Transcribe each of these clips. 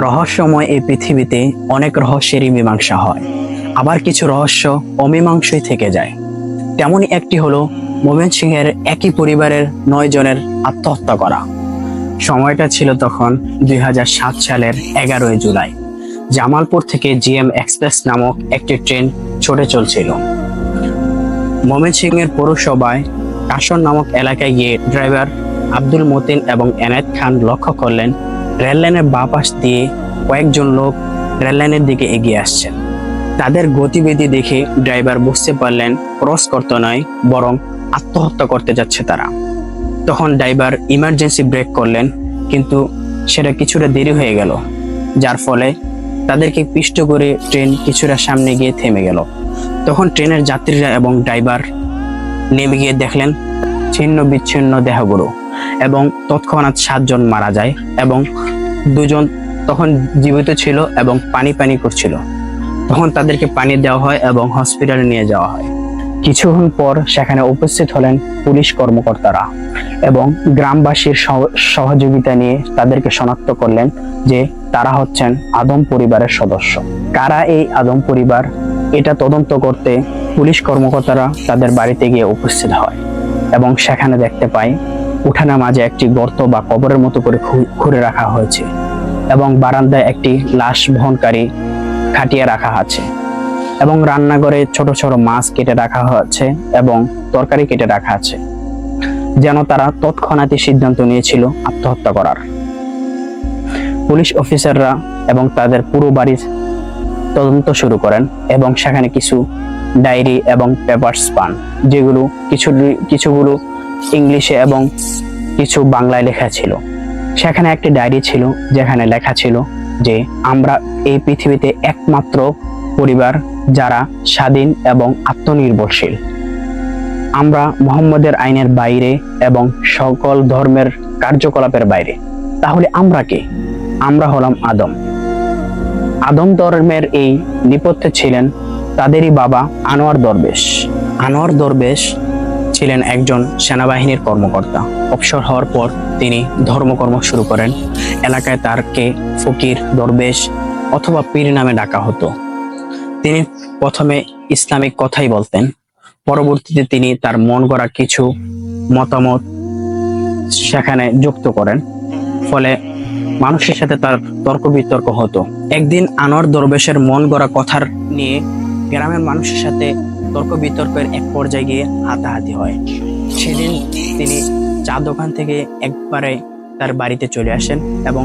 রহস্যময় এই পৃথিবীতে অনেক রহস্যেরই মীমাংসা হয়। আবার কিছু রহস্য অমীমাংসই থেকে যায়। তেমনই একটি হলো মোমেন সিংহের একই পরিবারের নয় জনের আত্মহত্যা করা। সময়টা ছিল তখন দুই হাজার সাত সালের এগারোই জুলাই। জামালপুর থেকে জিএম এক্সপ্রেস নামক একটি ট্রেন ছুটে চলছিল। ময়মনসিংহের পৌরসভায় কাশন নামক এলাকায় গিয়ে ড্রাইভার আব্দুল মতিন এবং এনায়েত খান লক্ষ্য করলেন রেললাইনের বাঁ পাশ দিয়ে কয়েকজন লোক রেললাইনের দিকে এগিয়ে আসছেন। তাদের গতিবিধি দেখে ড্রাইভার বুঝতে পারলেন ক্রস করতে নয়, বরং আত্মহত্যা করতে যাচ্ছে তারা। তখন ড্রাইভার ইমার্জেন্সি ব্রেক করলেন, কিন্তু সেটা কিছুটা দেরি হয়ে গেল, যার ফলে তাদেরকে পিষ্ট করে ট্রেন কিছুটা সামনে গিয়ে থেমে গেল। তখন ট্রেনের যাত্রীরা এবং ড্রাইভার নেমে গিয়ে দেখলেন ছিন্ন বিচ্ছিন্ন দেহগুলো এবং তৎক্ষণাৎ সাতজন মারা যায় এবং দুজন তখন জীবিত ছিল এবং পানি পানি করছিল। তখন তাদেরকে পানি দেওয়া হয় এবং হসপিটালে নিয়ে যাওয়া হয়। কিছুক্ষণ পর সেখানে উপস্থিত হলেন পুলিশ কর্মকর্তারা এবং গ্রামবাসীর সহ- সহযোগিতা নিয়ে তাদেরকে শনাক্ত করলেন যে তারা হচ্ছেন আদম পরিবারের সদস্য। কারা এই আদম পরিবার? এটা তদন্ত করতে পুলিশ কর্মকর্তারা তাদের বাড়িতে গিয়ে উপস্থিত হয় এবং সেখানে দেখতে পায় উঠানের মাঝে একটি গর্ত বা কবরের মতো করে খুঁড়ে রাখা হয়েছে এবং বারান্দায় একটি লাশ বহনকারী খাটিয়ে রাখা আছে এবং রান্নাঘরে ছোট ছোট মাছ কেটে রাখা হয়েছে এবং তরকারি কেটে রাখা আছে, যেন তারা তৎক্ষণাৎই সিদ্ধান্ত নিয়েছিল আত্মহত্যা করার। পুলিশ অফিসাররা এবং তাদের পুরো বাড়ির তদন্ত শুরু করেন এবং সেখানে কিছু ডায়েরি এবং পেপারস পান, যেগুলো কিছু কিছুগুলো ইংলিশে এবং কিছু বাংলায় লেখা ছিল। সেখানে একটি ডায়েরি ছিল যেখানে লেখা ছিল যে, আমরা এই পৃথিবীতে একমাত্র পরিবার যারা স্বাধীন এবং আত্মনির্ভরশীল। আমরা মোহাম্মদের আইনের বাইরে এবং সকল ধর্মের কার্যকলাপের বাইরে। তাহলে আমরা কে? আমরা হলাম আদম। আদম ধর্মের এই নেপথ্যে ছিলেন তাদেরই বাবা আনোয়ার দরবেশ। আনোয়ার দরবেশ ছিলেন একজন সেনাবাহিনীর কর্মকর্তা। অবসর হওয়ার পর তিনি ধর্মকর্ম শুরু করেন। এলাকায় তারকে ফকির, দরবেশ অথবা পীর নামে ডাকা হতো। তিনি প্রথমে ইসলামিক কথাই বলতেন। পরবর্তীতে তিনি তার মন গড়া কিছু মতামত সেখানে যুক্ত করেন। ফলে মানুষের সাথে তার তর্ক বিতর্ক হতো। একদিন আনোয়ার দরবেশের মন গড়া কথার নিয়ে গ্রামের মানুষের সাথে তর্ক বিতর্কের এক পর্যায়ে গিয়ে হাতাহাতি হয়। সেদিন তিনি চা দোকান থেকে একবারে তার বাড়িতে চলে আসেন এবং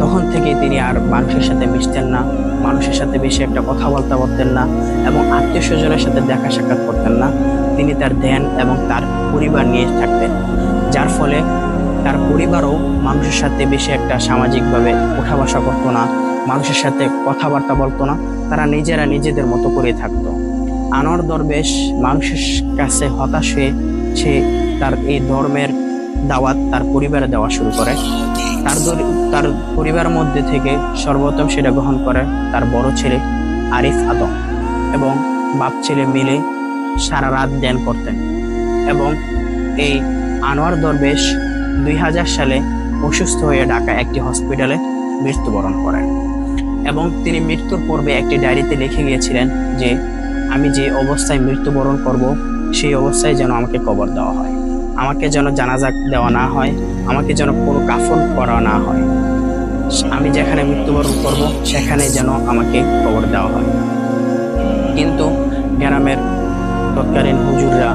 তখন থেকে তিনি আর মানুষের সাথে মিশতেন না, মানুষের সাথে বেশি একটা কথাবার্তা বলতে পারতেন না এবং আত্মীয় স্বজনের সাথে দেখা সাক্ষাৎ করতেন না। তিনি তার ধ্যান এবং তার পরিবার নিয়ে থাকতেন, যার ফলে তার পরিবারও মানুষের সাথে বেশি একটা সামাজিকভাবে উঠা বসা করতো না, মানুষের সাথে কথাবার্তা বলতো না, তারা নিজেরা নিজেদের মতো করে থাকতো। আনোয়ার দরবেশ মানুষের কাছে হতাশ হয়ে সে তার এই ধর্মের দাওয়াত তার পরিবারে দেওয়া শুরু করে। তার তার পরিবার মধ্যে থেকে সর্বোত্তম সেটা গ্রহণ করে তার বড় ছেলে আরিফ আদম এবং বাপ ছেলে মিলে সারা রাত ধ্যান করতেন এবং এই আনোয়ার দরবেশ দুই হাজার সালে অসুস্থ হয়ে ঢাকা একটি হসপিটালে মৃত্যুবরণ করেন এবং তিনি মৃত্যুর পূর্বে একটি ডায়েরিতে লিখে গিয়েছিলেন যে আমি যে অবস্থায় মৃত্যুবরণ করব, সেই অবস্থায় যেন আমাকে কবর দেওয়া হয়। আমাকে যেন জানাজা দেওয়া না হয়, আমাকে যেন কোনো কাফন করা না হয়। আমি যেখানে মৃত্যুবরণ করব, সেখানে যেন আমাকে কবর দেওয়া হয়। কিন্তু গ্রামের তৎকালীন হুজুররা,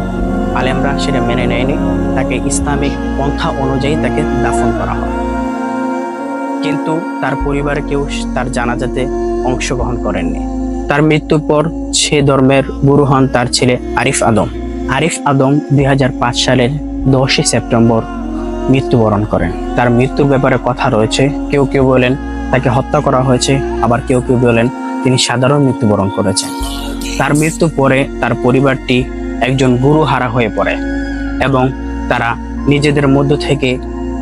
আলেমরা সেটা মেনে নেয়নি। তাকে ইসলামিক পন্থা অনুযায়ী তাকে দাফন করা হয়। কিন্তু তার পরিবার কেউ তার জানাজাতে অংশগ্রহণ করেননি। তার মৃত্যুর পর সে ধর্মের গুরু হন তার ছেলে আরিফ আদম। আরিফ আদম দু হাজার পাঁচ সালের দশই সেপ্টেম্বর মৃত্যুবরণ করেন। তার মৃত্যুর ব্যাপারে কথা রয়েছে। কেউ কেউ বলেন তাকে হত্যা করা হয়েছে, আবার কেউ কেউ বলেন তিনি সাধারণ মৃত্যুবরণ করেছেন। তার মৃত্যুর পরে তার পরিবারটি একজন গুরু হারা হয়ে পড়ে এবং তারা নিজেদের মধ্য থেকে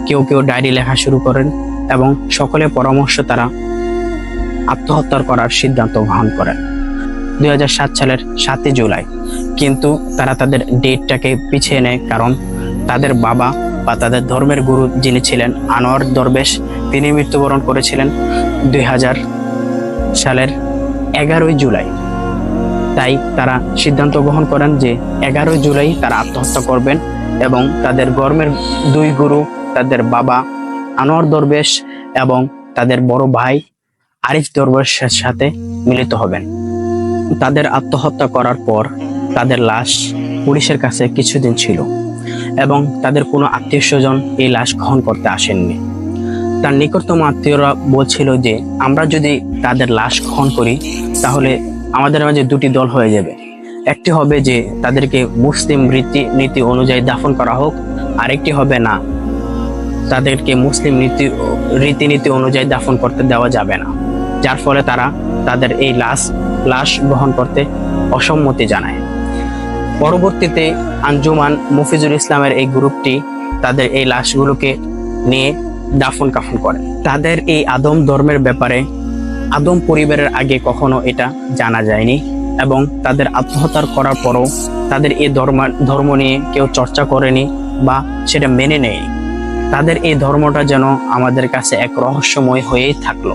কেউ কেউ ডায়েরি লেখা শুরু করেন এবং সকলের পরামর্শ তারা আত্মহত্যা করার সিদ্ধান্ত গ্রহণ করেন। দুই হাজার সাত সালের সাতই জুলাই। কিন্তু তারা তাদের ডেটটাকে পিছিয়ে নেয় কারণ তাদের বাবা বা তাদের ধর্মের গুরু যিনি ছিলেন আনোয়ার দরবেশ, তিনি মৃত্যুবরণ করেছিলেন দুই হাজার সালের এগারোই জুলাই। তাই তারা সিদ্ধান্ত গ্রহণ করেন যে এগারোই জুলাই তারা আত্মহত্যা করবেন এবং তাদের গর্মের দুই গুরু, তাদের বাবা আনোয়ার দরবেশ এবং তাদের বড় ভাই আরিফ দরবেশের সাথে মিলিত হবেন। তাদের আত্মহত্যা করার পর তাদের লাশ পুলিশের কাছে কিছুদিন ছিল এবং তাদের কোনো আত্মীয় স্বজন এই লাশ গ্রহণ করতে আসেননি। তার নিকটতম আত্মীয়রা বলছিল যে, আমরা যদি তাদের লাশ গ্রহণ করি, তাহলে আমাদের মাঝে দুটি দল হয়ে যাবে। একটি হবে যে, তাদেরকে মুসলিম রীতি, নীতি অনুযায়ী দাফন করা হোক, আরেকটি হবে না, তাদেরকে মুসলিম নীতি, রীতিনীতি অনুযায়ী দাফন করতে দেওয়া যাবে না। যার ফলে তারা তাদের এই লাশ লাশ গ্রহণ করতে অসম্মতি জানায়। পরবর্তীতে আঞ্জুমান মুফিজুল ইসলামের এই গ্রুপটি তাদের এই লাশগুলোকে নিয়ে দাফন কাফন করে। তাদের এই আদম ধর্মের ব্যাপারে আদম পরিবারের আগে কখনো এটা জানা যায়নি এবং তাদের আত্মহত্যার করার পরও তাদের এই ধর্ম ধর্ম নিয়ে কেউ চর্চা করেনি বা সেটা মেনে নেয়নি। তাদের এই ধর্মটা যেন আমাদের কাছে এক রহস্যময় হয়েই থাকল।